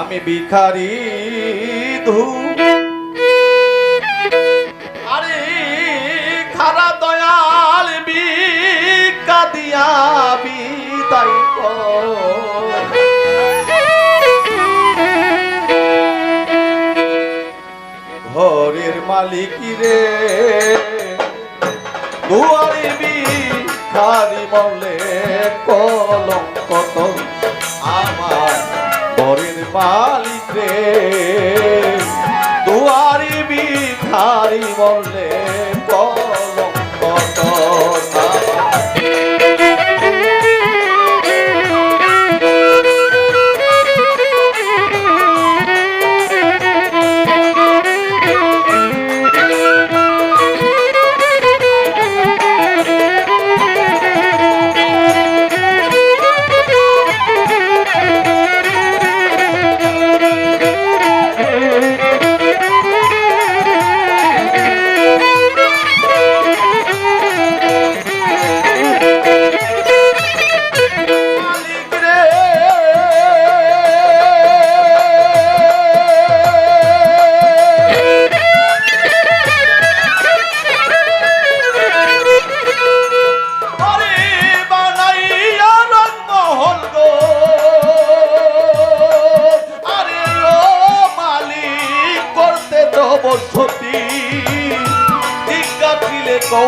আমি ভিখারি ধু। আরে খারা দয়াল ভিক্ষা দিয়া বিদায় ঘরের মালিক রে, দুয়ারি ভিখারি বলে কলঙ্ক রে দুয়ারি বিধারি বলে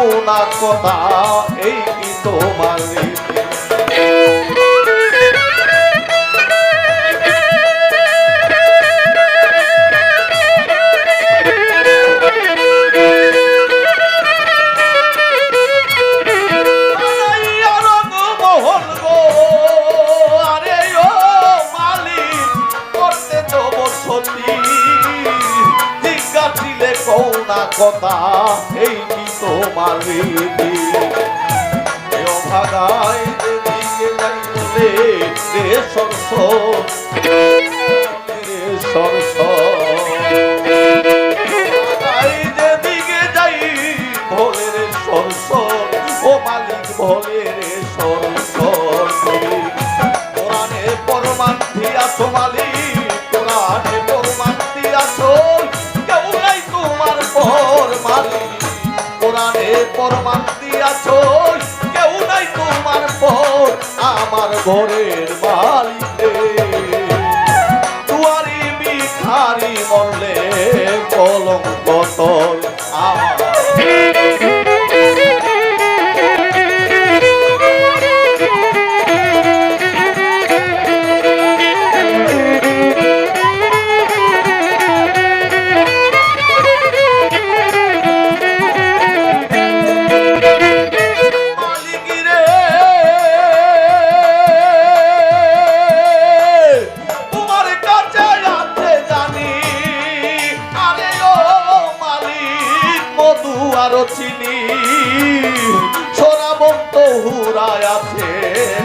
কৌনা কথা এই কি তোমার কথা তোমার রীতি? অভাগায় যেদিকে যাই রে সরস রে সরস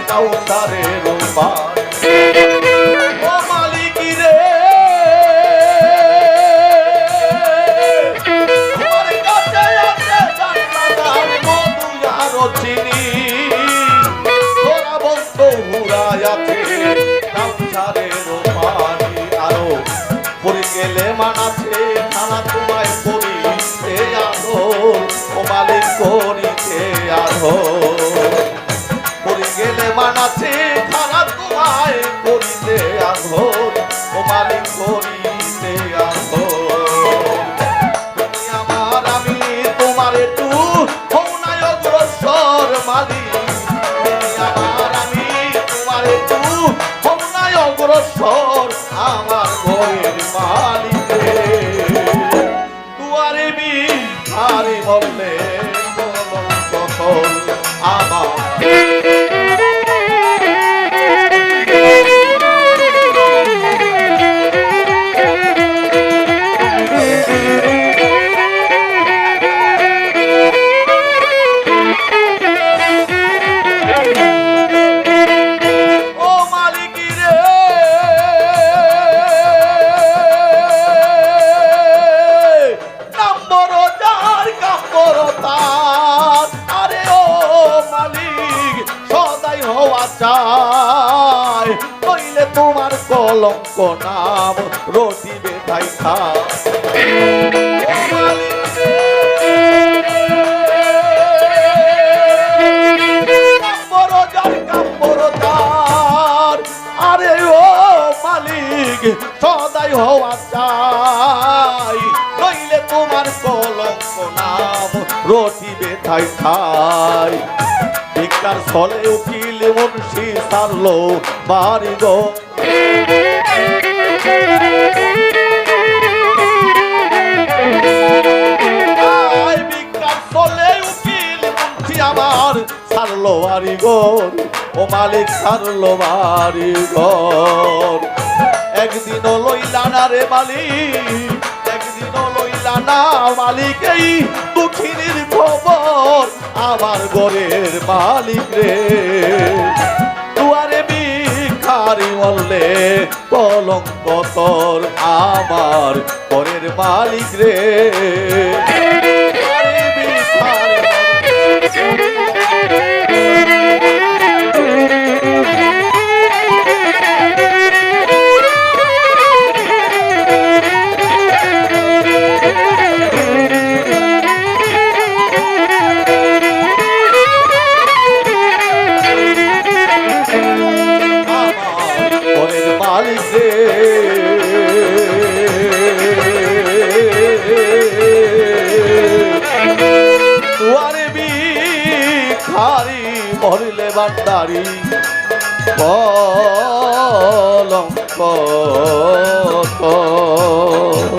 কাউসারের রূপার ও মালিক রে। তোমার কাছে আছে জান্নাতার মধু আরও চিনি সোনাবন্ত হুরায় আছে কাউসারের পানি আরও পড়ে গেলে মানাছে খানা তোমায় করিতে আধো ও মালিক করিতে করিতে আধো আমার, আমি তোমার একটু হও না অগ্রসর তুমি আমার, আমি তোমার একটু হও না অগ্রসর আমার ঘরের মালিক। দুয়ারে বিহারে বললে নইলে তোমার কলঙ্ক নাম রটি বেঠাই খা আরে ও মালিক, সদাই হওয়া চাই। নইলে তোমার কলঙ্ক নাম রটি বেঠাই খাই ভিক্ষার ছলে উঠিল মুন্সি সারলো বাড়ি গো। সারলো বাড়ি ও মালিক সারলো বাড়ি একদিন লইলা না রে মালিক একদিন লইলা না মালিক, এই দুঃখিনীর খবর আমার ঘরের মালিক রে। দুয়ারে ভিখারি বললে কলঙ্ক আমার ঘরের মালিক রে। বাড়ি বান্দারি কলঙ্ক তোর।